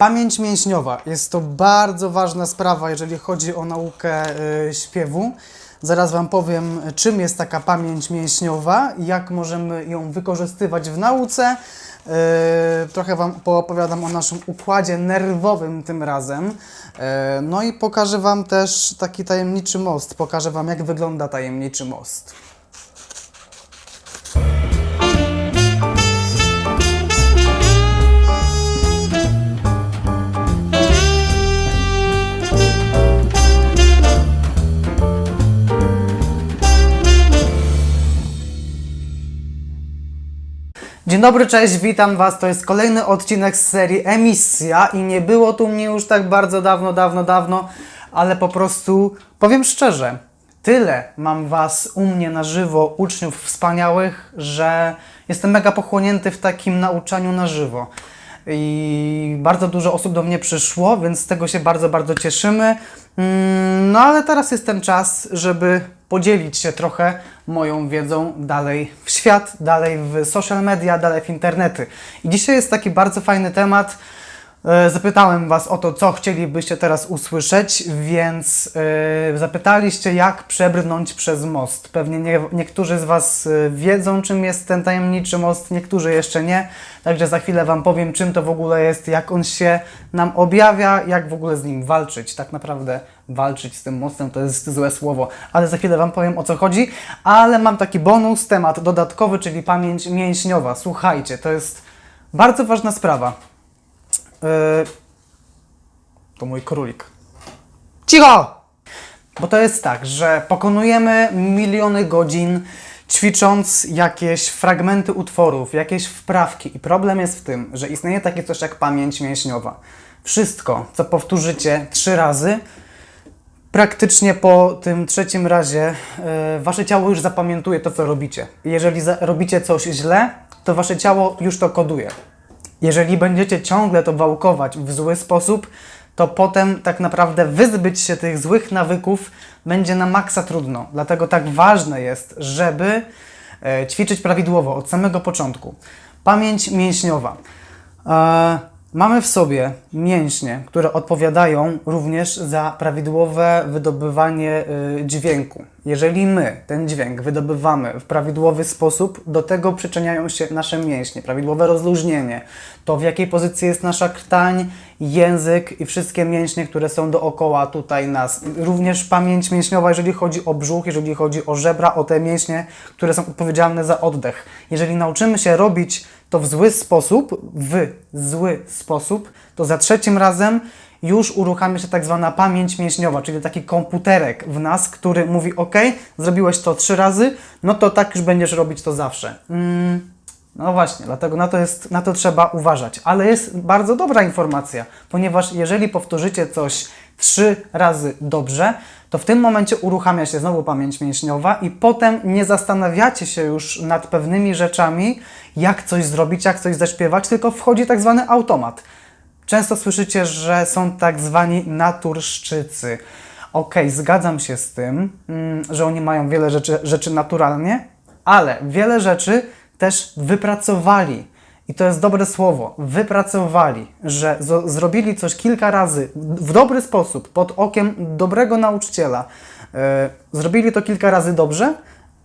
Pamięć mięśniowa jest to bardzo ważna sprawa, jeżeli chodzi o naukę y, śpiewu. Zaraz Wam powiem, czym jest taka pamięć mięśniowa jak możemy ją wykorzystywać w nauce. Y, trochę Wam poopowiadam o naszym układzie nerwowym tym razem. Y, no i pokażę Wam też taki tajemniczy most. Pokażę Wam, jak wygląda tajemniczy most. Dzień dobry, cześć, witam Was. To jest kolejny odcinek z serii Emisja i nie było tu mnie już tak bardzo dawno, dawno, dawno, ale po prostu powiem szczerze, tyle mam Was u mnie na żywo, uczniów wspaniałych, że jestem mega pochłonięty w takim nauczaniu na żywo. I bardzo dużo osób do mnie przyszło, więc z tego się bardzo, bardzo cieszymy. Mm, No ale teraz jest ten czas, żeby podzielić się trochę moją wiedzą dalej w świat, dalej w social media, dalej w internety. I dzisiaj jest taki bardzo fajny temat. E, Zapytałem Was o to, co chcielibyście teraz usłyszeć, więc e, zapytaliście, jak przebrnąć przez most. Pewnie nie, niektórzy z Was e, wiedzą, czym jest ten tajemniczy most, niektórzy jeszcze nie. Także za chwilę Wam powiem, czym to w ogóle jest, jak on się nam objawia, jak w ogóle z nim walczyć. Tak naprawdę walczyć z tym mostem to jest złe słowo, ale za chwilę Wam powiem o co chodzi. Ale mam taki bonus, temat dodatkowy, czyli pamięć mięśniowa. Słuchajcie, to jest bardzo ważna sprawa. Yy, to mój królik. Cicho! Bo to jest tak, że pokonujemy miliony godzin ćwicząc jakieś fragmenty utworów, jakieś wprawki. I problem jest w tym, że istnieje takie coś jak pamięć mięśniowa. Wszystko, co powtórzycie trzy razy, praktycznie po tym trzecim razie e, wasze ciało już zapamiętuje to, co robicie. Jeżeli robicie coś źle, to wasze ciało już to koduje. Jeżeli będziecie ciągle to wałkować w zły sposób, to potem tak naprawdę wyzbyć się tych złych nawyków będzie na maksa trudno. Dlatego tak ważne jest, żeby e, ćwiczyć prawidłowo od samego początku. Pamięć mięśniowa. Mamy w sobie mięśnie, które odpowiadają również za prawidłowe wydobywanie y, dźwięku. Jeżeli my ten dźwięk wydobywamy w prawidłowy sposób, do tego przyczyniają się nasze mięśnie, prawidłowe rozluźnienie, to w jakiej pozycji jest nasza krtań, język i wszystkie mięśnie, które są dookoła tutaj nas. Również pamięć mięśniowa, jeżeli chodzi o brzuch, jeżeli chodzi o żebra, o te mięśnie, które są odpowiedzialne za oddech. Jeżeli nauczymy się robić to w zły sposób, w zły sposób, to za trzecim razem już uruchamia się tak zwana pamięć mięśniowa, czyli taki komputerek w nas, który mówi: OK, zrobiłeś to trzy razy, no to tak już będziesz robić to zawsze. Mm, no właśnie, dlatego na to, jest, na to trzeba uważać. Ale jest bardzo dobra informacja, ponieważ jeżeli powtórzycie coś trzy razy dobrze, to w tym momencie uruchamia się znowu pamięć mięśniowa i potem nie zastanawiacie się już nad pewnymi rzeczami, jak coś zrobić, jak coś zaśpiewać, tylko wchodzi tak zwany automat. Często słyszycie, że są tak zwani naturszczycy. Okej, zgadzam się z tym, mm, że oni mają wiele rzeczy, rzeczy naturalnie, ale wiele rzeczy też wypracowali. I to jest dobre słowo. Wypracowali, że zrobili coś kilka razy w dobry sposób, pod okiem dobrego nauczyciela. E, zrobili to kilka razy dobrze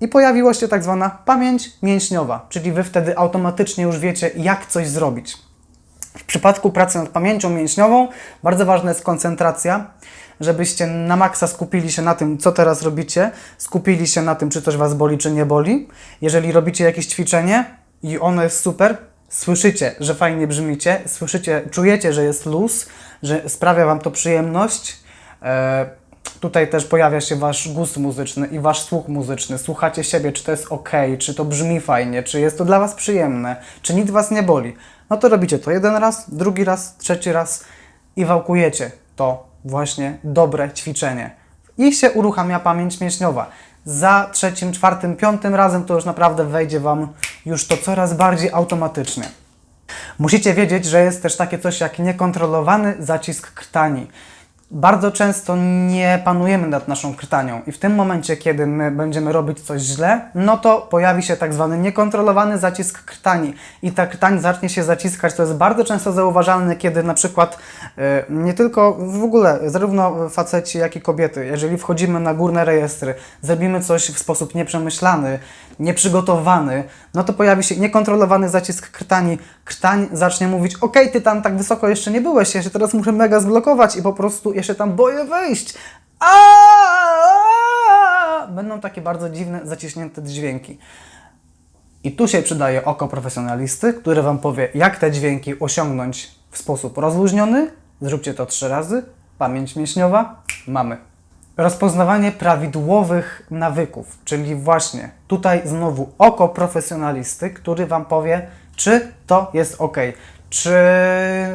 i pojawiła się tak zwana pamięć mięśniowa, czyli wy wtedy automatycznie już wiecie, jak coś zrobić. W przypadku pracy nad pamięcią mięśniową bardzo ważna jest koncentracja, żebyście na maksa skupili się na tym, co teraz robicie, skupili się na tym, czy coś Was boli, czy nie boli. Jeżeli robicie jakieś ćwiczenie i ono jest super, słyszycie, że fajnie brzmicie, słyszycie, czujecie, że jest luz, że sprawia Wam to przyjemność. E, tutaj też pojawia się Wasz gust muzyczny i Wasz słuch muzyczny. Słuchacie siebie, czy to jest ok, czy to brzmi fajnie, czy jest to dla Was przyjemne, czy nic Was nie boli. No to robicie to jeden raz, drugi raz, trzeci raz i wałkujecie to właśnie dobre ćwiczenie. I się uruchamia pamięć mięśniowa. Za trzecim, czwartym, piątym razem to już naprawdę wejdzie Wam już to coraz bardziej automatycznie. Musicie wiedzieć, że jest też takie coś jak niekontrolowany zacisk krtani. Bardzo często nie panujemy nad naszą krtanią i w tym momencie, kiedy my będziemy robić coś źle, no to pojawi się tak zwany niekontrolowany zacisk krtani i ta krtań zacznie się zaciskać. To jest bardzo często zauważalne, kiedy na przykład e, nie tylko w ogóle, zarówno faceci, jak i kobiety, jeżeli wchodzimy na górne rejestry, zrobimy coś w sposób nieprzemyślany, nieprzygotowany, no to pojawi się niekontrolowany zacisk krtani. Krtań zacznie mówić, okej, ty tam tak wysoko jeszcze nie byłeś, ja się teraz muszę mega zblokować i po prostu ja się tam boję wejść. Będą takie bardzo dziwne, zaciśnięte dźwięki. I tu się przydaje oko profesjonalisty, które Wam powie, jak te dźwięki osiągnąć w sposób rozluźniony. Zróbcie to trzy razy. Pamięć mięśniowa. Mamy. Rozpoznawanie prawidłowych nawyków, czyli właśnie tutaj znowu oko profesjonalisty, który Wam powie, czy to jest ok, czy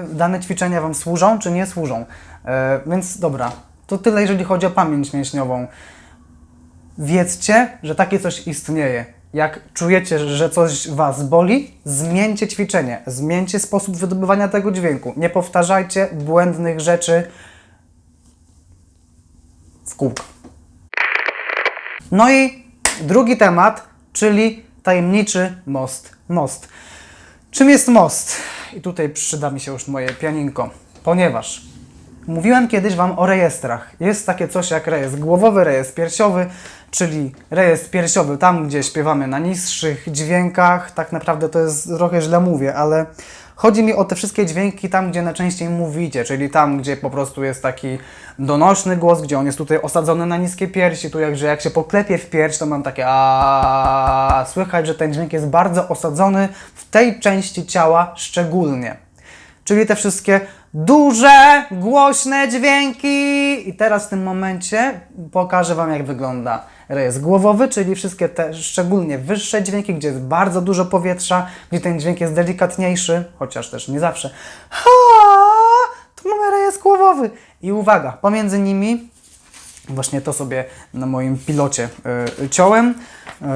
dane ćwiczenia Wam służą, czy nie służą. E, więc dobra, to tyle, jeżeli chodzi o pamięć mięśniową wiedzcie, że takie coś istnieje. Jak czujecie, że coś Was boli, zmieńcie ćwiczenie, zmieńcie sposób wydobywania tego dźwięku. Nie powtarzajcie błędnych rzeczy w kółko. No i drugi temat, czyli tajemniczy most. Most. Czym jest most? I tutaj przyda mi się już moje pianinko, ponieważ Mówiłem kiedyś Wam o rejestrach. Jest takie coś jak rejestr głowowy, rejestr piersiowy, czyli rejestr piersiowy, tam gdzie śpiewamy na niższych dźwiękach. Tak naprawdę to jest trochę źle mówię, ale chodzi mi o te wszystkie dźwięki tam, gdzie najczęściej mówicie, czyli tam, gdzie po prostu jest taki donośny głos, gdzie on jest tutaj osadzony na niskie piersi, tu jak, że jak się poklepie w pierś, to mam takie a słychać, że ten dźwięk jest bardzo osadzony w tej części ciała szczególnie. Czyli te wszystkie duże, głośne dźwięki. I teraz w tym momencie pokażę Wam, jak wygląda rejestr głowowy, czyli wszystkie te szczególnie wyższe dźwięki, gdzie jest bardzo dużo powietrza, gdzie ten dźwięk jest delikatniejszy, chociaż też nie zawsze. Ha! Tu mamy rejestr głowowy. I uwaga, pomiędzy nimi właśnie to sobie na moim pilocie yy, ciąłem. Yy,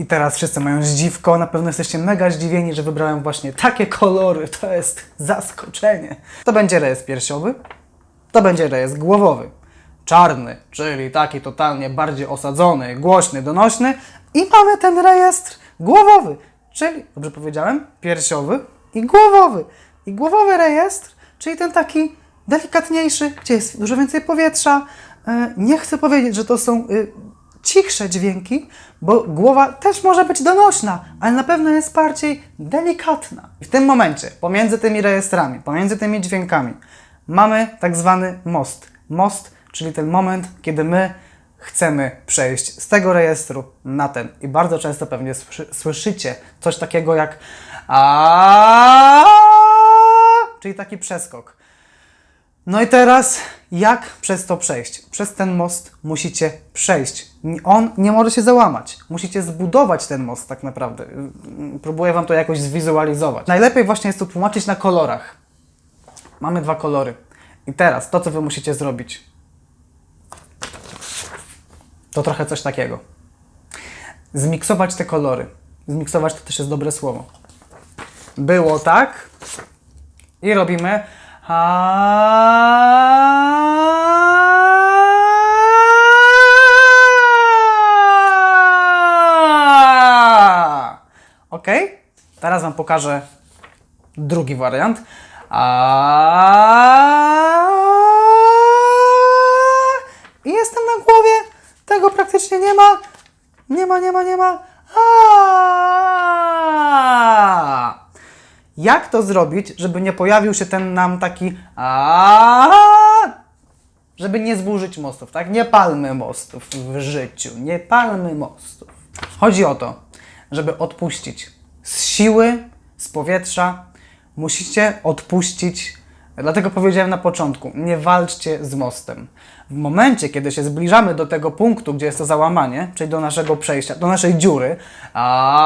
i teraz wszyscy mają zdziwko, na pewno jesteście mega zdziwieni, że wybrałem właśnie takie kolory. To jest zaskoczenie. To będzie rejestr piersiowy, to będzie rejestr głowowy. Czarny, czyli taki totalnie bardziej osadzony, głośny, donośny. I mamy ten rejestr głowowy, czyli, dobrze powiedziałem, piersiowy i głowowy. I głowowy rejestr, czyli ten taki delikatniejszy, gdzie jest dużo więcej powietrza. E, Nie chcę powiedzieć, że to są y, cichsze dźwięki, bo głowa też może być donośna, ale na pewno jest bardziej delikatna. W tym momencie, pomiędzy tymi rejestrami, pomiędzy tymi dźwiękami, mamy tak zwany most. Most, czyli ten moment, kiedy my chcemy przejść z tego rejestru na ten. I bardzo często pewnie słyszy- słyszycie coś takiego jak a, czyli taki przeskok. No i teraz, jak przez to przejść? Przez ten most musicie przejść. On nie może się załamać. Musicie zbudować ten most tak naprawdę. Mm, Próbuję Wam to jakoś zwizualizować. Najlepiej właśnie jest to tłumaczyć na kolorach. Mamy dwa kolory. I teraz to, co Wy musicie zrobić, to trochę coś takiego. Zmiksować te kolory. Zmiksować to też jest dobre słowo. Było tak, i robimy. A. Ok? Teraz Wam pokażę drugi wariant. A. I jestem na głowie. Tego praktycznie nie ma. Nie ma, nie ma, nie ma. A. Jak to zrobić, żeby nie pojawił się ten nam taki żeby nie zburzyć mostów, tak? Nie palmy mostów w życiu, nie palmy mostów. Chodzi o to, żeby odpuścić z siły, z powietrza. Musicie odpuścić, dlatego powiedziałem na początku, nie walczcie z mostem. W momencie, kiedy się zbliżamy do tego punktu, gdzie jest to załamanie, czyli do naszego przejścia, do naszej dziury, a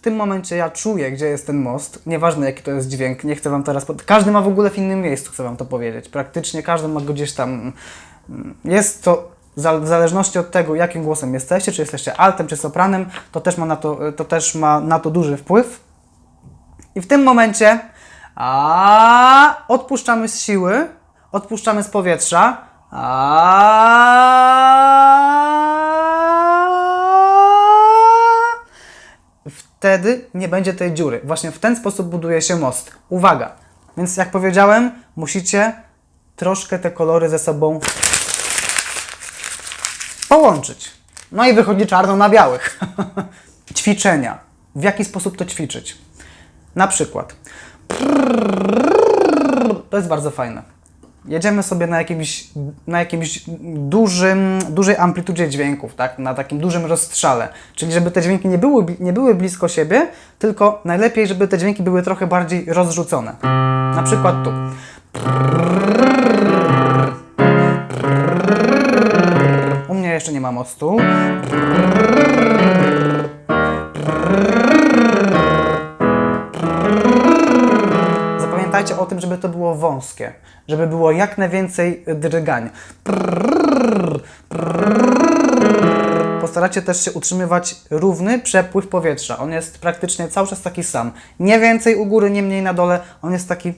w tym momencie ja czuję, gdzie jest ten most. Nieważne jaki to jest dźwięk, nie chcę wam teraz. Pod... Każdy ma w ogóle w innym miejscu, chcę wam to powiedzieć. Praktycznie każdy ma go gdzieś tam. mm, Jest to w zależności od tego, jakim głosem jesteście, czy jesteście altem, czy sopranem, to też ma na to, to, też ma na to duży wpływ. I w tym momencie A odpuszczamy z siły, odpuszczamy z powietrza. A wtedy nie będzie tej dziury. Właśnie w ten sposób buduje się most. Uwaga! Więc jak powiedziałem, musicie troszkę te kolory ze sobą połączyć. No i wychodzi czarno na białych. Ćwiczenia. W jaki sposób to ćwiczyć? Na przykład. To jest bardzo fajne. Jedziemy sobie na jakimś, na jakimś dużym, dużej amplitudzie dźwięków, tak? na takim dużym rozstrzale. Czyli żeby te dźwięki nie były, nie były blisko siebie, tylko najlepiej, żeby te dźwięki były trochę bardziej rozrzucone. Na przykład tu. U mnie jeszcze nie ma mostu. Żeby to było wąskie, żeby było jak najwięcej drgań. Postaracie też się utrzymywać równy przepływ powietrza. On jest praktycznie cały czas taki sam. Nie więcej u góry, nie mniej na dole. On jest taki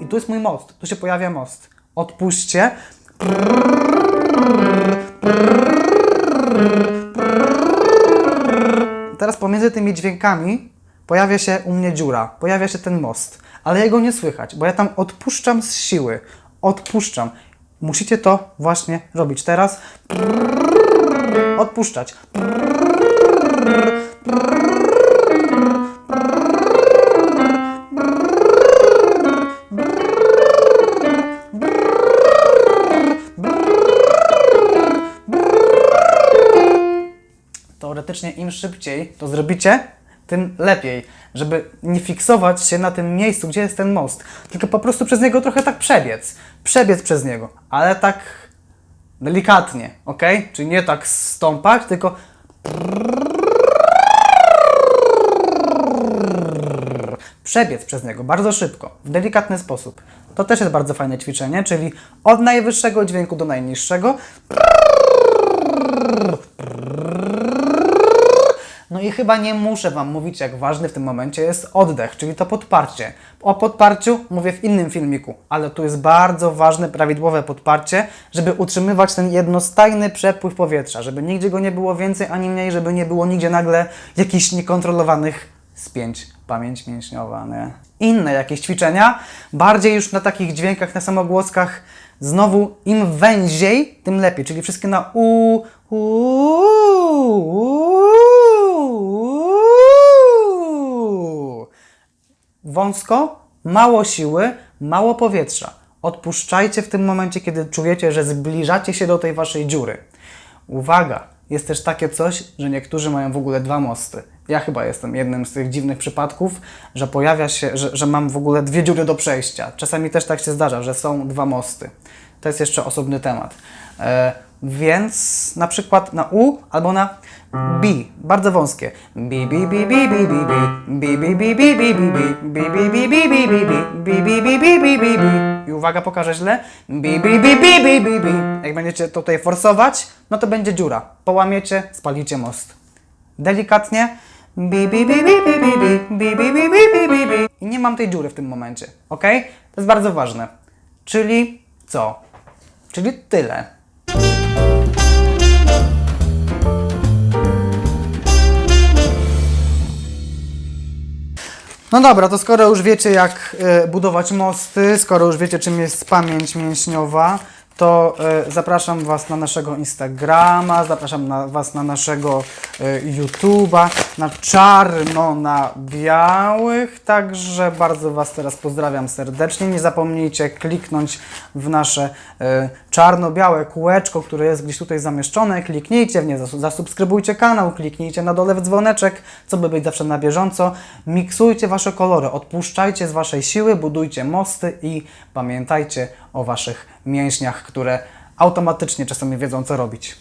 I tu jest mój most. Tu się pojawia most. Odpuśćcie. Teraz pomiędzy tymi dźwiękami pojawia się u mnie dziura, pojawia się ten most, ale jego nie słychać, bo ja tam odpuszczam z siły. Odpuszczam. Musicie to właśnie robić. Teraz odpuszczać. Teoretycznie im szybciej to zrobicie, tym lepiej, żeby nie fiksować się na tym miejscu, gdzie jest ten most, tylko po prostu przez niego trochę tak przebiec. Przebiec przez niego, ale tak delikatnie, ok? Czyli nie tak stąpać, tylko przebiec przez niego bardzo szybko, w delikatny sposób. To też jest bardzo fajne ćwiczenie, czyli od najwyższego dźwięku do najniższego. No i chyba nie muszę Wam mówić, jak ważny w tym momencie jest oddech, czyli to podparcie. O podparciu mówię w innym filmiku, ale tu jest bardzo ważne, prawidłowe podparcie, żeby utrzymywać ten jednostajny przepływ powietrza, żeby nigdzie go nie było więcej ani mniej, żeby nie było nigdzie nagle jakichś niekontrolowanych spięć. Pamięć mięśniowa, nie? Inne jakieś ćwiczenia, bardziej już na takich dźwiękach, na samogłoskach, znowu im węziej, tym lepiej, czyli wszystkie na u, u, u. Wąsko, mało siły, mało powietrza. Odpuszczajcie w tym momencie, kiedy czujecie, że zbliżacie się do tej waszej dziury. Uwaga, jest też takie coś, że niektórzy mają w ogóle dwa mosty. Ja chyba jestem jednym z tych dziwnych przypadków, że pojawia się, że, że mam w ogóle dwie dziury do przejścia. Czasami też tak się zdarza, że są dwa mosty. To jest jeszcze osobny temat. E, więc na przykład na U albo na B, bardzo wąskie. I uwaga, pokażę źle. Jak będziecie tutaj forsować, no to będzie dziura. Połamiecie, spalicie most. Delikatnie. I nie mam tej dziury w tym momencie, ok? To jest bardzo ważne. Czyli co? Czyli tyle. No dobra, to skoro już wiecie jak e, budować mosty, skoro już wiecie czym jest pamięć mięśniowa, to e, zapraszam Was na naszego Instagrama, zapraszam na Was na naszego e, YouTube'a, na czarno na białych, także bardzo Was teraz pozdrawiam serdecznie. Nie zapomnijcie kliknąć w nasze e, czarno-białe kółeczko, które jest gdzieś tutaj zamieszczone, kliknijcie w nie, zas- zasubskrybujcie kanał, kliknijcie na dole w dzwoneczek, co by być zawsze na bieżąco. Miksujcie Wasze kolory, odpuszczajcie z Waszej siły, budujcie mosty i pamiętajcie o Waszych mięśniach, które automatycznie czasami wiedzą co robić.